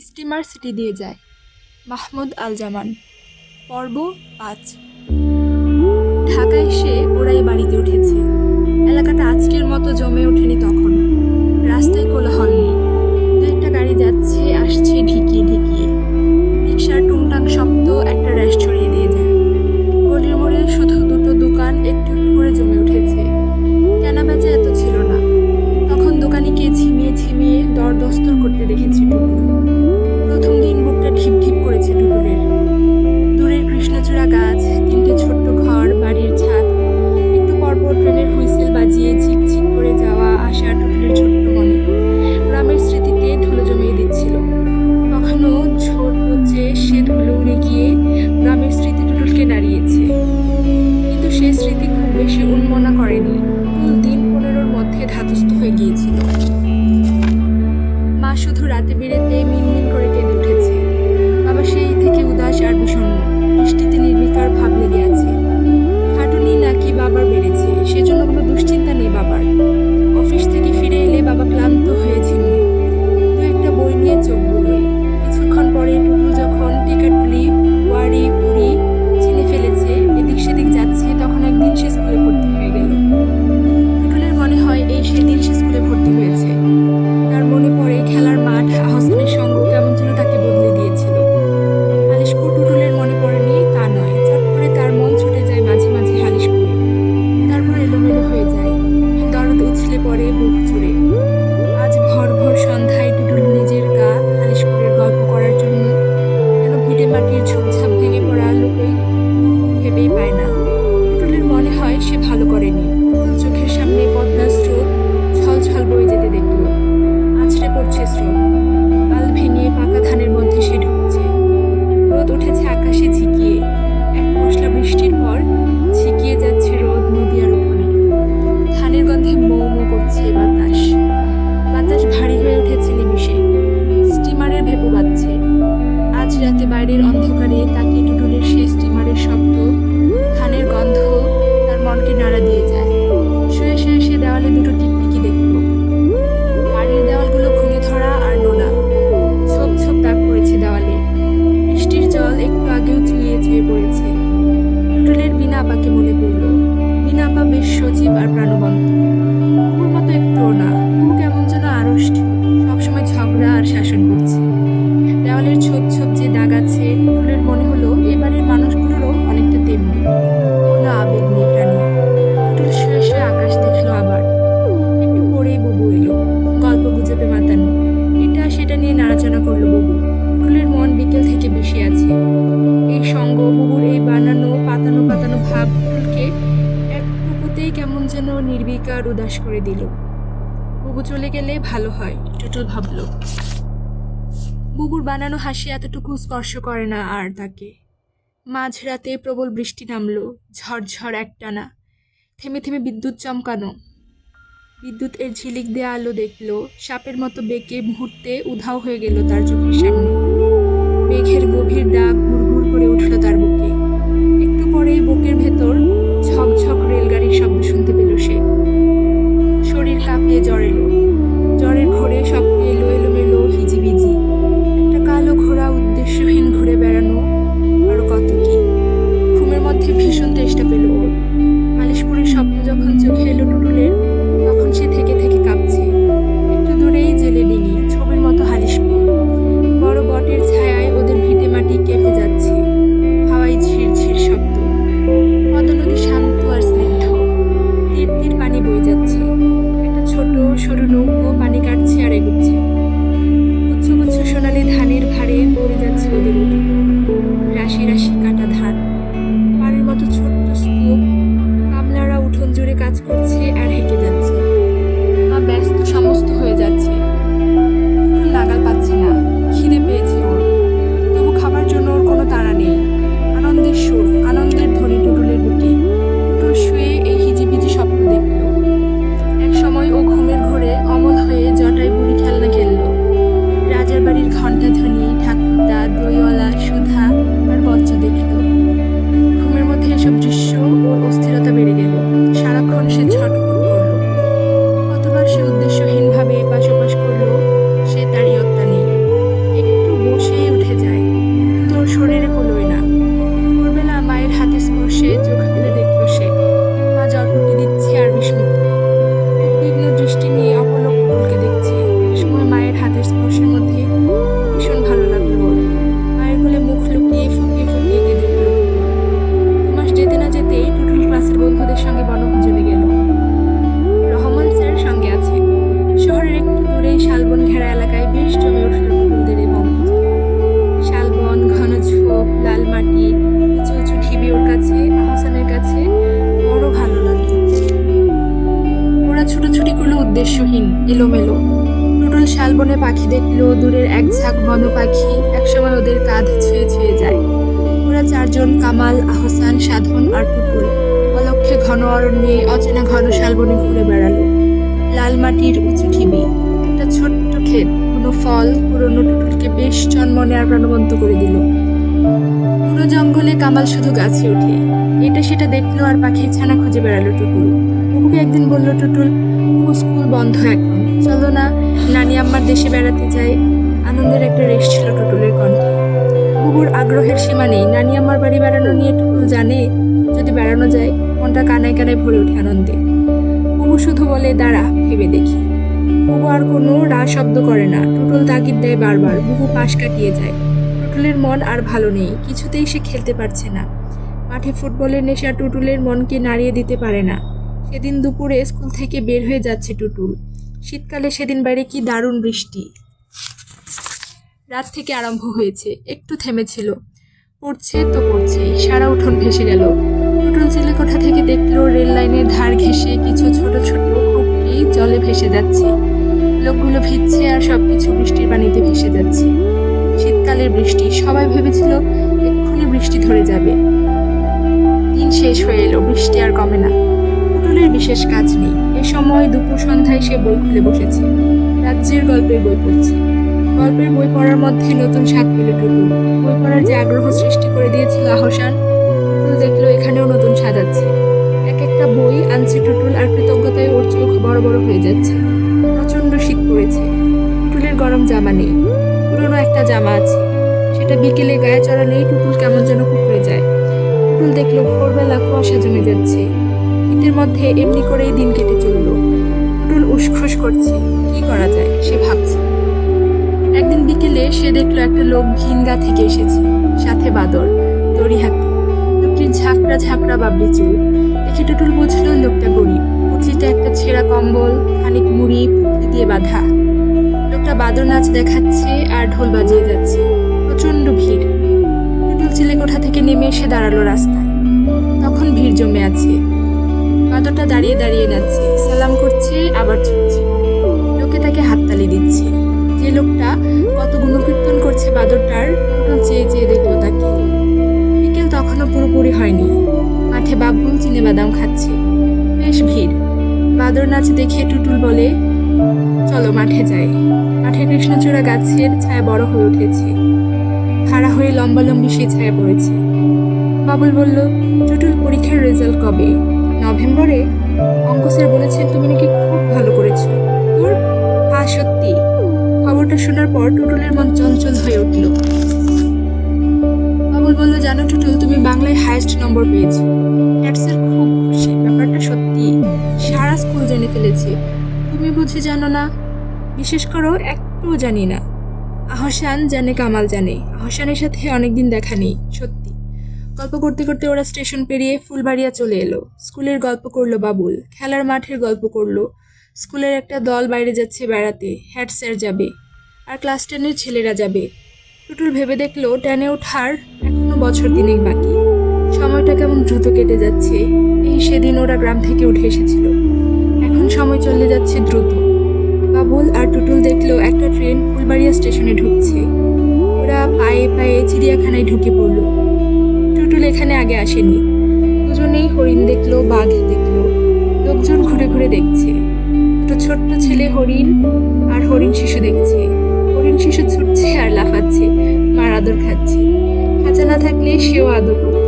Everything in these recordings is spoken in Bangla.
স্টিমার সিটি দিয়ে যায়। মাহমুদ আল জামান পর্ব পাঁচ। ঢাকায় এসে ওরাই বাড়িতে উঠেছে। এলাকাটা আজকের মতো জমে ওঠেনি তখন। রাস্তায় কোলাহল নেই। দু একটা গাড়ি যাচ্ছে, আসছে ঢিকিয়ে ঢিকিয়ে। রিক্সার টুংটাং শব্দ একটা র্যাশ ছড়িয়ে দিয়ে যায়। গলির মোড়ে শুধু দুটো দোকান একটু একটু করে জমে উঠেছে। কেনা বেচা এত ছিল না। তখন দোকানে কে ঝিমিয়ে ঝিমিয়ে দর দস্তর করতে দেখেছি টুকু। মা শুধু রাতে বেড়েতে মিনমিন করে কেঁদে উঠেছে। বাবা সেই থেকে উদাস আর বিষণ্ণ। বৃষ্টিতে নির্বিকার ভাব লেগে আছে। খাটুনি নাকি বাবার বেড়েছে সেজন্য কোনো দুশ্চিন্তা para শেষ করে দিল। বুবু চলে গেলে ভালো হয়, টুটুল ভাবল। বুবুর বানানো হাসি এতটুকু স্পর্শ করে না আর তাকে। মাঝরাতে প্রবল বৃষ্টি নামল, ঝরঝর একটানা। থেমে থেমে বিদ্যুৎ চমকানো। বিদ্যুৎ এর ঝিলিক দেয়া আলো দেখল, সাপের মতো বেঁকে মুহূর্তে উধাও হয়ে গেল তার চোখের সামনে। মেঘের গভীর ডাক গুড় করে উঠল তার বুকে। একটু পরে বুকের ভেতর ঝকঝক রেলগাড়ির শব্দ শুনতে পেল। নিয়ে চড়ে টুটুল শালবনে পাখি দেখল, দূরের এক ঝাঁক বন পাখি একসময় ওদের কাঁধ ছুঁয়ে ছুঁয়ে যায়। ওরা চারজন, কামাল, আহসান, সাধন আর টুটুল। অলক্ষে ঘন অরণ্যে অচেনা ঘন শালবনে ঘুরে বেড়ালো। লাল মাটির উঁচু ঢিবি, একটা ছোট্ট ক্ষেত। কোনো ফল, পুরনো টুটুলকে বেশ চনমনে আর প্রাণবন্ত করে দিল। পুরো জঙ্গলে কামাল শুধু গাছে ওঠে। এটা সেটা দেখল আর পাখির ছানা খুঁজে বেড়ালো টুটুল। বুবুকে একদিন বলল, টুটুল স্কুল বন্ধ এখন। চলো না, নানি আম্মার দেশে বেড়াতে যাই। আনন্দের একটা রেশ ছিল টুটুলের কণ্ঠে। বুবুর আগ্রহের সীমা নেই। নানি আম্মার বাড়ি বেড়ানো নিয়ে টুটুল জানে, যদি বেড়ানো যায়, মনটা কানায় কানায় ভরে ওঠে আনন্দে। বুবু শুধু বলে, দাঁড়া, ভেবে দেখি। বুবু আর কোনো রা শব্দ করে না। টুটুল তাগিদ দেয় বারবার। বুবু পাশ কাটিয়ে যায়। টুটুলের মন আর ভালো নেই। কিছুতেই সে খেলতে পারছে না। মাঠে ফুটবলের নেশা টুটুলের মনকে নাড়িয়ে দিতে পারে না। সেদিন দুপুরে স্কুল থেকে বের হয়ে যাচ্ছে টুটুল। শীতকালে সেদিন বাইরে কি দারুণ বৃষ্টি। রাত থেকে আরম্ভ হয়েছে, একটু থেমেছিল। পড়ছে তো পড়ছেই, সারা উঠোন ভেসে গেল। টুটুল চিলেকোঠা থেকে দেখল রেল লাইনের ধার ঘেঁষে কিছু ছোট ছোট খুপড়ি জলে ভেসে যাচ্ছে। লোকগুলো ভিজছে আর সবকিছু বৃষ্টির পানিতে ভেসে যাচ্ছে। শীতকালের বৃষ্টি, সবাই ভেবেছিল এক্ষুনি বৃষ্টি ধরে যাবে। দিন শেষ হয়ে এলো, বৃষ্টি আর কমে না। বিশেষ কাজ নেই। এ সময় দুপুর সন্ধ্যায় সে বই খুলে বসেছে। রাজ্যের গল্পের বই পড়ছে। গল্পের বই পড়ার মধ্যে নতুন স্বাদ পেল টুটুল বই পড়ার যে আগ্রহ সৃষ্টি করে দিয়েছিল আহসান, টুটুল দেখল এখানেও নতুন স্বাদ আছে। এক একটা বই আনছে টুটুল আর কৃতজ্ঞতায় ওর চোখ বড় বড় হয়ে যাচ্ছে। প্রচণ্ড শীত পড়েছে। টুটুলের গরম জামা নেই। পুরনো একটা জামা আছে। সেটা বিকেলে গায়ে চড়ালেই টুটুল কেমন যেন কুকড়ে যায়। টুটুল দেখল ভোরবেলা কুয়াশা জমে যাচ্ছে। শীতের মধ্যে এমনি করেই দিন কেটে চলল। টুটুল উসখুস করছে। কি করা যায়? সে ভাবছে। একদিন বিকেলে সে দেখল একটা লোক ভিনগা থেকে এসেছে। সাথে বাদর দড়ি হাতে। লোকটির ঝাঁকড়া ঝাঁকড়া বাবলি চুল। দেখে টুটুল বুঝলো লোকটা গরিব। পুতলিটা একটা ছেঁড়া কম্বল, খানিক মুড়ি, পুতলি দিয়ে বাঁধা। লোকটা বাদর নাচ দেখাচ্ছে আর ঢোল বাজিয়ে যাচ্ছে। প্রচণ্ড ভিড়। টুটুল চিলেকোঠা থেকে নেমে এসে দাঁড়াল রাস্তায়। তখন ভিড় জমে আছে। বাদরটা দাঁড়িয়ে দাঁড়িয়ে যাচ্ছে সালাম করছে, আবার ছুটছে। লোকে তাকে হাততালি দিচ্ছে। যে লোকটা কত গুণকীর্তন করছে বাদরটার টুটুল চেয়ে চেয়ে দেখল তাকে। বিকেল তখনও পুরোপুরি হয়নি। মাঠে বাবুল চিনে বাদাম খাচ্ছে। বেশ ভিড়। বাদর নাচ দেখে টুটুল বলে, চলো মাঠে যাই। মাঠে কৃষ্ণচূড়া গাছের ছায়া বড় হয়ে উঠেছে। খাড়া হয়ে লম্বালম্বি সে ছায়া পড়েছে। বাবুল বলল, টুটুল, পরীক্ষার রেজাল্ট কবে? নভেম্বরে অঙ্ক স্যার বলেছেন তুমি নাকি খুব ভালো করেছ। তোর হ্যাঁ সত্যি। খবরটা শোনার পর টুটুলের মন চঞ্চল হয়ে উঠল। বাবুল বলল, জানো টুটুল, তুমি বাংলায় হায়েস্ট নম্বর পেয়েছ। হ্যাড স্যার খুব খুশি, ব্যাপারটা সত্যি। সারা স্কুল জেনে ফেলেছে। তুমি বুঝি জানো না, বিশেষ করো একটুও জানি না। আহসান জানে, কামাল জানে। আহসানের সাথে অনেকদিন দেখা নেই, সত্যি। গল্প করতে করতে ওরা স্টেশন পেরিয়ে ফুলবাড়িয়া চলে এলো। স্কুলের গল্প করল বাবুল, খেলার মাঠের গল্প করল। স্কুলের একটা দল বাইরে যাচ্ছে বেড়াতে, হেড স্যার যাবে আর ক্লাস টেনের ছেলেরা যাবে। টুটুল ভেবে দেখল টেনে ওঠার এখনও বছর তিনেক বাকি। সময়টা কেমন দ্রুত কেটে যাচ্ছে, এই সেদিন ওরা গ্রাম থেকে উঠে এসেছিল। এখন সময় চলে যাচ্ছে দ্রুত। বাবুল আর টুটুল দেখল একটা ট্রেন ফুলবাড়িয়া স্টেশনে ঢুকছে। ওরা পায়ে পায়ে চিড়িয়াখানায় ঢুকে পড়ল। টুটুল এখানে আগে আসেনি। দুজনেই হরিণ দেখল, বাঘ দেখল, লোকজন ঘুরে ঘুরে দেখছে। দুটো ছোট্ট ছেলে হরিণ আর হরিণ শিশু দেখছে। হরিণ শিশু ছুটছে আর লাফাচ্ছে, মার আদর খাচ্ছে। খাঁচা না থাকলে সেও আদর করত।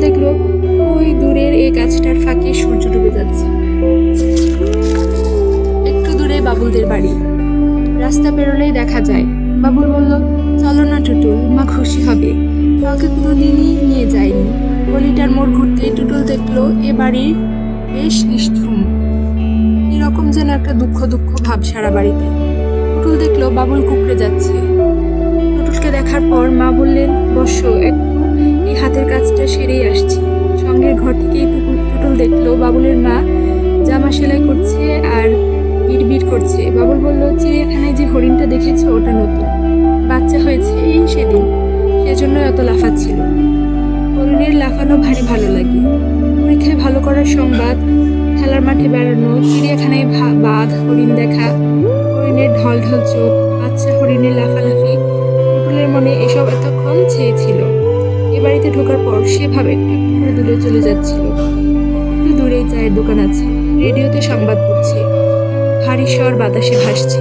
দেখল, ওই দূরের এই গাছটার ফাঁকে সূর্য ডুবে যাচ্ছে। একটু দূরে বাবুলদের বাড়ি। রাস্তা পেরোলেই দেখা যায়। বাবুল বলল, চলো না টুটুল, মা খুশি হবে। কাউকে কোনোদিনই নিয়ে যায়নি। গলিটার মোড় ঘুরতেই টুটুল দেখল এ বাড়ির বেশ নিষ্ঠুম এরকম যেন একটা দুঃখ দুঃখ ভাব সারা বাড়িতে। টুটুল দেখল বাবুল কুকড়ে যাচ্ছে। টুটুলকে দেখার পর মা বললেন, বসো, একটু এই হাতের কাজটা সেরেই আসছি। সঙ্গের ঘর থেকেই টুটুল টুটুল দেখল বাবুলের মা জামা সেলাই করছে আর বিড়বিড় করছে। বাবুল বলল চিড়িয়াখানায় যে হরিণটা এত লাফাচ্ছিল। হরিণের লাফানো ভারী ভালো লাগে। পরীক্ষায় ভালো করার সংবাদ, খেলার মাঠে বেড়ানো, চিড়িয়াখানায় বাঘ, হরিণ দেখা, হরিণের ঢল ঢল চোখ, বাচ্চা হরিণের লাফালাফি টুটুলের মনে এসব এতক্ষণ ছেয়েছিল এ বাড়িতে ঢোকার পর সে ভাবে একটু একটু দূরে চলে যাচ্ছিল। একটু দূরেই চায়ের দোকান আছে, রেডিওতে সংবাদ পড়ছে। ভারী স্বর বাতাসে ভাসছে।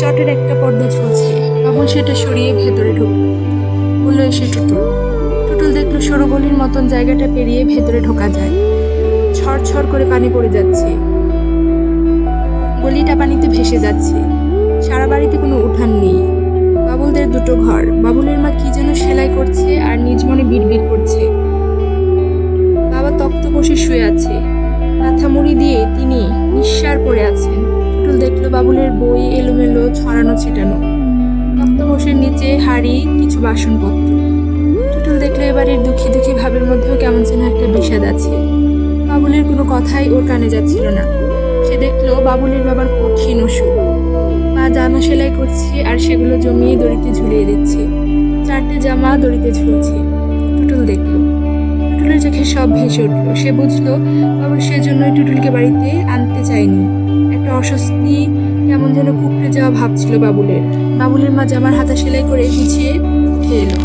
চটের একটা পর্দা ঝুলছে। বাবুল সেটা সরিয়ে ভেতরে ঢুকলো বলল এসে টুটুল। টুটুল দেখল সরু গলির মতন জায়গাটা পেরিয়ে ভেতরে ঢোকা যায়। ছড় ছড় করে পানি পড়ে যাচ্ছে। গলিটা পানিতে ভেসে যাচ্ছে। সারা বাড়িতে কোনো উঠান নেই। বাবুলদের দুটো ঘর। বাবুলের মা কি যেন সেলাই করছে আর নিজ মনে বিড়বিড় করছে। বাবা তক্ত বসে শুয়ে আছে। মাথা মুড়ি দিয়ে তিনি নিঃসার পড়ে আছেন। টুটুল দেখল বাবুলের বই, এলোমেলো, ছড়ানো, ছিটানো। তক্ত বসের নিচে হাড়ি, কিছু বাসনপত্র। টুটুল দেখল এবারের দুঃখী দুঃখী ভাবের মধ্যেও কেমন যেন একটা বিষাদ আছে। বাবুলের কোনো কথাই ওর কানে যাচ্ছিল না। সে দেখল বাবুলের বাবার কঠিন অসুখ। মা জামা সেলাই করছে আর সেগুলো জমিয়ে দড়িতে ঝুলিয়ে দিচ্ছে। চারটে জামা দড়িতে ঝুলছে। টুটুল দেখল। টুটুলের চোখে সব ভেসে উঠল। সে বুঝলো বাবুল সেজন্যই টুটুলকে বাড়িতে আনতে চায়নি। একটা অস্বস্তি কেমন যেন কুকড়ে যাওয়া ভাবছিল বাবুলের। বাবুলের মা জামার হাতা সেলাই করে পিছিয়ে উঠে এলো।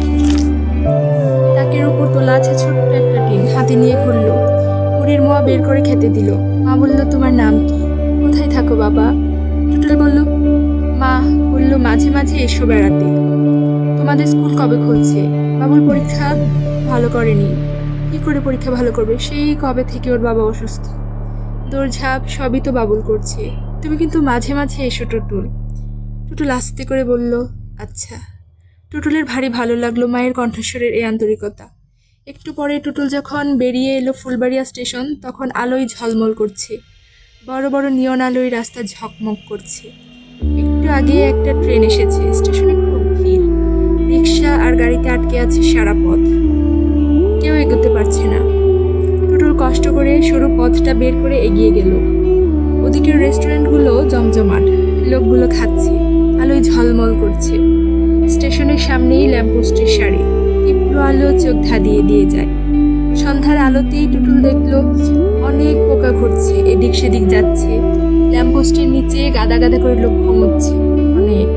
তাকের উপর তোলা আছে ছোট্ট একটা টিন হাতে নিয়ে খুললো মুড়ির মোয়া বের করে খেতে দিল। মা বলল, তোমার নাম কি? কোথায় থাকো বাবা? টুটুল বলল, মা বলল, মাঝে মাঝে এসো বেড়াতে। তোমাদের স্কুল কবে খুলছে? বাবুল পরীক্ষা ভালো করেনি। কি করে পরীক্ষা ভালো করবে? সেই কবে থেকে ওর বাবা অসুস্থ। দৌড়ঝাঁপ সবই তো বাবুল করছে। তুমি কিন্তু মাঝে মাঝে এসো টুটুল। টুটুল আস্তে করে বলল আচ্ছা। টুটুলের ভারী ভালো লাগল মায়ের কণ্ঠস্বরের এই আন্তরিকতা। একটু পরে টুটুল যখন বেরিয়ে এলো ফুলবাড়িয়া স্টেশন, তখন আলোয় ঝলমল করছে। বড় বড় নিয়ন আলোয় রাস্তা ঝকমক করছে। একটু আগে একটা ট্রেন এসেছে, স্টেশনে খুব ভিড়। রিক্সা আর গাড়িতে আটকে আছে সারা পথ। কেউ এগোতে পারছে না। টুটুল কষ্ট করে সরু পথটা বের করে এগিয়ে গেল। ওদিকের রেস্টুরেন্টগুলো জমজমাট। লোকগুলো খাচ্ছে, আলোয় ঝলমল করছে। স্টেশনের সামনেই ল্যাম্পপোস্টের শাড়ি তীব্র আলো চোখ ধাঁধিয়ে দিয়ে যায়। সন্ধ্যার আলোতেই টুটুল দেখল, অনেক পোকা ঘুরছে, এদিক সেদিক যাচ্ছে। ল্যাম্পপোস্টের নিচে গাদা গাদা করে লোক ঘুমোচ্ছে, অনেক।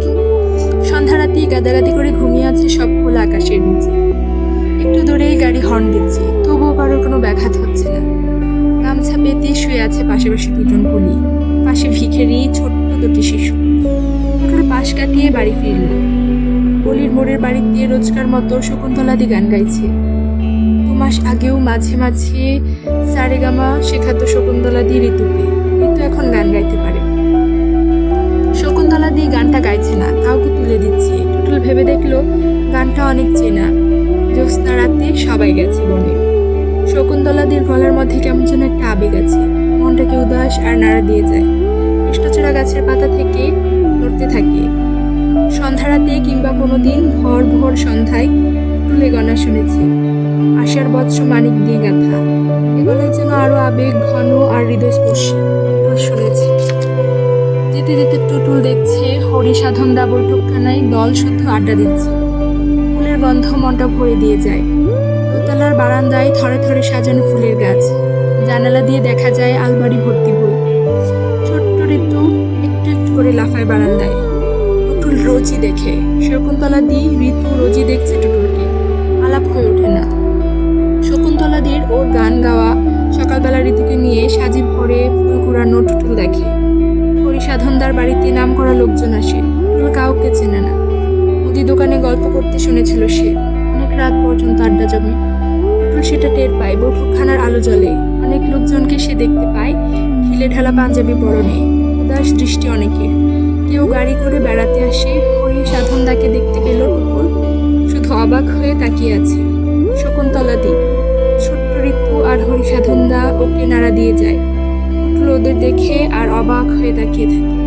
সন্ধ্যা রাতেই গাদাগাদি করে ঘুমিয়ে আছে সব খোলা আকাশের নিচে। একটু দূরেই গাড়ি হর্ন দিচ্ছে। আছে পাশাপাশি দুজন কুলি পাশে ভিখেরি, ছোট্ট দুটি শিশু। টুটুল পাশ কাটিয়ে বাড়ি ফিরল। গলির মোড়ের দিয়ে রোজকার মতো শকুন্তলাদি গান গাইছে। দু মাস আগেও মাঝে মাঝে সারেগামা শেখাতো শকুন্তলাদি ঋতুকে ঋতু এখন গান গাইতে পারে। শকুন্তলা শকুন্তলাদি গানটা গাইছে না কাউকে তুলে দিচ্ছে? টুটুল ভেবে দেখল, গানটা অনেক চেনা। জ্যোৎস্না রাতে সবাই গেছে বনে। শকুন্তলাদির গলার মধ্যে কেমন যেন একটা আবেগ আছে। মনটাকে উদাস আর নাড়া দিয়ে যায়। কৃষ্ণচূড়া গাছের পাতা থেকে নড়তে থাকে। সন্ধ্যা রাতে কিংবা কোনো দিন ভর ভোর সন্ধ্যায় টুলে গণা শুনেছি। আশার বৎস মানিক দিয়ে গাথা। এগুলোই যেন আরও আবেগ, ঘন আর হৃদয়স্পর্শী। শুনেছি। যেতে যেতে টুটুল দেখছে হরি সাধনদা বৈঠকখানায় দল শুদ্ধ আড্ডা দিচ্ছে। ফুলের গন্ধ মনটা ভরে দিয়ে যায়। দোতলার বারান্দায় থরে থরে সাজানো ফুলের গাছ। জানালা দিয়ে দেখা যায় আলমারি ভর্তি বই। ছোট্ট ঋতু একটু একটু করে লাফায় বারান্দায়। টুটুল রোজই দেখে, শকুন্তলা দি ঋতু রোজই দেখছে টুটুলকে আলাপ হয়ে ওঠে না। শকুন্তলাদির ওর গান গাওয়া, সকালবেলা ঋতুকে নিয়ে সাজি ভরে ফুল কুড়ানো টুটুল দেখে। হরিসাধনদার বাড়িতে নাম করা লোকজন আসে, টুটুল কাউকে চেনে না। মুদি দোকানে গল্প করতে শুনেছিল সে, অনেক রাত পর্যন্ত আড্ডা জমে। টুটুল সেটা টের পায়, বৈঠকখানার আলো জ্বলে। অনেক লোকজনকে সে দেখতে পায়। ঢিলে ঢালা পাঞ্জাবি পরনে। উদাস দৃষ্টি অনেকের। কেউ গাড়ি করে বেড়াতে আসে। হরি সাধনদাকে দেখতে পেল রূপল শুধু অবাক হয়ে তাকিয়ে আছে। শকুন্তলা দি ছোট্ট রিপু আর হরি সাধনদা ওকে নাড়া দিয়ে যায়। উঠল ওদের দেখে আর অবাক হয়ে তাকিয়ে থাকে।